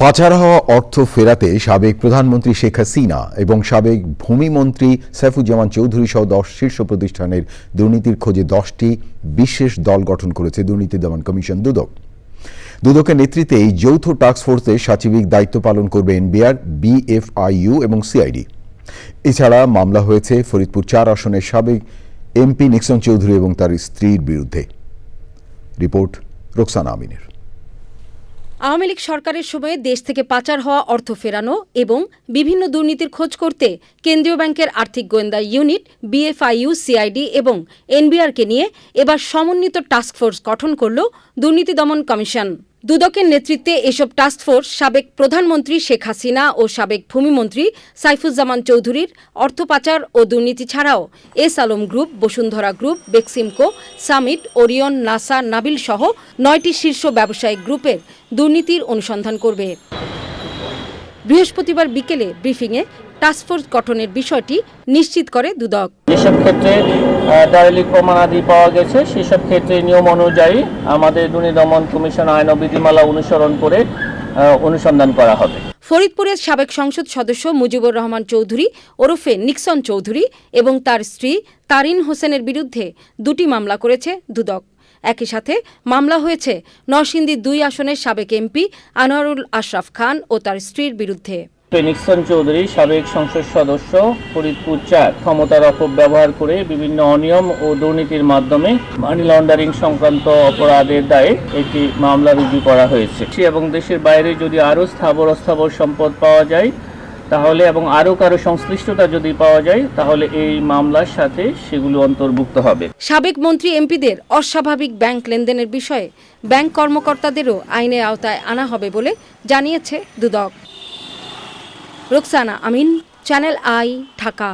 পাচার হওয়া অর্থ ফেরাতে সাবেক প্রধানমন্ত্রী শেখ হাসিনা এবং সাবেক ভূমিমন্ত্রী সাইফুজ্জামান চৌধুরী সহ দশ শীর্ষ প্রতিষ্ঠানের দুর্নীতির খোঁজে দশটি বিশেষ দল গঠন করেছে দুর্নীতি দমন কমিশন দুদক। দুদকের নেতৃত্বে এই যৌথ টাস্কফোর্সে সাচিবিক দায়িত্ব পালন করবে এনবিআর, বিএফআইইউ এবং সিআইডি। এছাড়া মামলা হয়েছে ফরিদপুর চার আসনের সাবেক এমপি নিক্সন চৌধুরী এবং তার স্ত্রীর বিরুদ্ধে। রিপোর্ট রোকসানা আমিনের। আওয়ামী লীগ সরকারের সময়ে দেশ থেকে পাচার হওয়া অর্থ ফেরানো এবং বিভিন্ন দুর্নীতির খোঁজ করতে কেন্দ্রীয় ব্যাংকের আর্থিক গোয়েন্দা ইউনিট, বিএফআইইউ, সিআইডি এবং এনবিআরকে নিয়ে এবার সমন্বিত টাস্কফোর্স গঠন করল দুর্নীতি দমন কমিশন। দুদকের নেতৃত্বে এসব টাস্কফোর্স সাবেক প্রধানমন্ত্রী শেখ হাসিনা ও সাবেক ভূমিমন্ত্রী সাইফুজ্জামান চৌধুরীর অর্থ পাচার ও দুর্নীতি ছাড়াও S Alam group, Bashundhara group, Beximco, Summit, Orion, Nasa, Nabil সহ নয়টি শীর্ষ ব্যবসায়িক গ্রুপের দুর্নীতির অনুসন্ধান করবে। বৃহস্পতিবার বিকেলে ব্রিফিংয়ে টাস্কফোর্স গঠনের বিষয়টি নিশ্চিত করে দুদক। যেসব ক্ষেত্রে ডায়েলিক প্রমাণাদি পাওয়া গেছে সেসব ক্ষেত্রে নিয়ম অনুযায়ী আমাদের দুর্নীতি দমন কমিশন আইন ও বিধিমালা অনুসরণ করে অনুসন্ধান করা হবে। ফরিদপুরের সাবেক সংসদ সদস্য মুজিবুর রহমান চৌধুরী ওরফে নিক্সন চৌধুরী এবং তার স্ত্রী তারিন হোসেনের বিরুদ্ধে দুটি মামলা করেছে দুদক। একই সাথে মামলা হয়েছে নরসিংদী দুই আসনের সাবেক এমপি আনোয়ারুল আশরাফ খান ও তার স্ত্রীর বিরুদ্ধে। নিক্সন চৌধুরী, সাবেক সংসদ সদস্য, ফরিদপুর চার। ক্ষমতার অপব্যবহার করে বিভিন্ন অনিয়ম ও দুর্নীতির মাধ্যমে মানি লন্ডারিং সংক্রান্ত অপরাধের দায়ে একটি মামলা রুজু করা হয়েছে। এবং দেশের বাইরে যদি আরও স্থাবর অস্থাবর সম্পদ পাওয়া যায়, তাহলে এবং আরও কারও সংশ্লিষ্টতা যদি পাওয়া যায়, তাহলে এই মামলার সাথে সেগুলো অন্তর্ভুক্ত হবে। সাবেক মন্ত্রী এমপিদের অস্বাভাবিক ব্যাংক লেনদেনের বিষয়ে ব্যাংক কর্মকর্তাদেরও আইনের আওতায় আনা হবে বলে জানিয়েছে দুদক। Roksana Amin channel I Dhaka.